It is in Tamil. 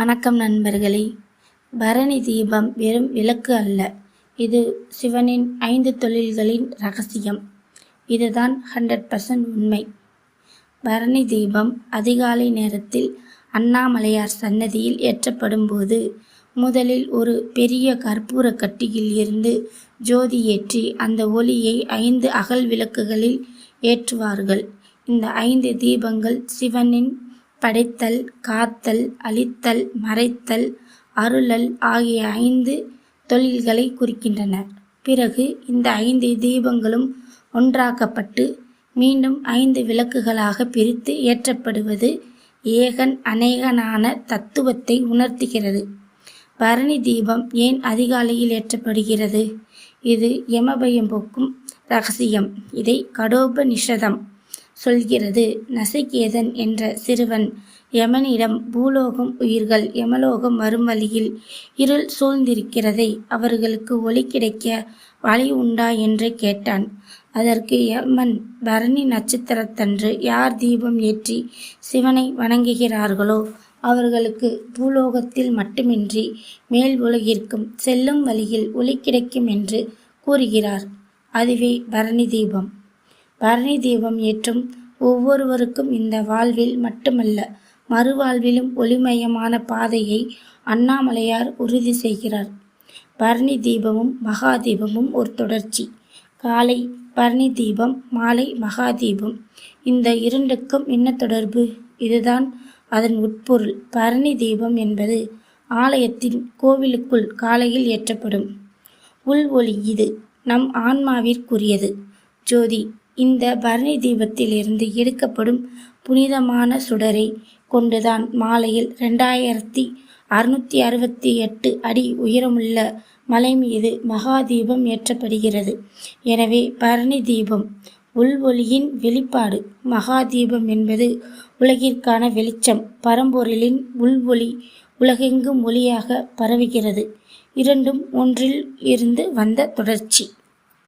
வணக்கம் நண்பர்களே. பரணி தீபம் வெறும் விளக்கு அல்ல. இது சிவனின் ஐந்து தொழில்களின் ரகசியம். இதுதான் ஹண்ட்ரட் பர்சன்ட் உண்மை. பரணி தீபம் அதிகாலை நேரத்தில் அண்ணாமலையார் சன்னதியில் ஏற்றப்படும் போது முதலில் ஒரு பெரிய கற்பூர கட்டியில் இருந்து ஜோதி ஏற்றி அந்த ஒளியை ஐந்து அகல் விளக்குகளில் ஏற்றுவார்கள். இந்த ஐந்து தீபங்கள் சிவனின் படைத்தல் காத்தல் அழித்தல் மறைத்தல் அருளல் ஆகிய ஐந்து தொழில்களை குறிக்கின்றன. பிறகு இந்த ஐந்து தீபங்களும் ஒன்றாக்கப்பட்டு மீண்டும் ஐந்து விளக்குகளாக பிரித்து ஏற்றப்படுவது ஏகன் அநேகனான தத்துவத்தை உணர்த்துகிறது. பரணி தீபம் ஏன் அதிகாலையில் ஏற்றப்படுகிறது? இது யமபயம் போக்கும் ரகசியம். இதை கடோப நிஷதம் சொல்கிறது. நசிகேதன் என்ற சிறுவன். யமனிடம் பூலோகம் உயிர்கள் யமலோகம் வரும் வழியில் இருள் சூழ்ந்திருக்கிறதை அவர்களுக்கு ஒளி கிடைக்க வழி உண்டா என்று கேட்டான். அதற்கு யமன் பரணி நட்சத்திரத்தன்று யார் தீபம் ஏற்றி சிவனை வணங்குகிறார்களோ அவர்களுக்கு பூலோகத்தில் மட்டுமின்றி மேல் உலகிற்கும் செல்லும் வழியில் ஒளி கிடைக்கும் என்று கூறுகிறார். அதுவே பரணி தீபம். பரணி தீபம் ஏற்றும் ஒவ்வொருவருக்கும் இந்த வாழ்வில் மட்டுமல்ல மறுவாழ்விலும் ஒளிமயமான பாதையை அண்ணாமலையார் உறுதி செய்கிறார். பரணி தீபமும் மகா தீபமும் ஒரு தொடர்ச்சி. காலை பரணி தீபம் மாலை மகா தீபம் இந்த இரண்டுக்கும் என்ன தொடர்பு? இதுதான் அதன் உட்பொருள். பரணி தீபம் என்பது ஆலயத்தின் கோவிலுக்குள் காலையில் ஏற்றப்படும். உள் ஒளி இது நம் ஆன்மாவிற்குரியது. ஜோதி இந்த பரணி தீபத்திலிருந்து எடுக்கப்படும் புனிதமான சுடரை கொண்டுதான் மாலையில் ரெண்டாயிரத்தி அறுநூற்றி அறுபத்தி எட்டு அடி உயரமுள்ள மலை மீது மகா தீபம் ஏற்றப்படுகிறது. எனவே பரணி தீபம் உள்வொளியின் வெளிப்பாடு. மகா தீபம் என்பது உலகிற்கான வெளிச்சம். பரம்பொருளின் உள்வொளி உலகெங்கும் ஒளியாக பரவுகிறது. இரண்டும் ஒன்றில் இருந்து வந்த தொடர்ச்சி.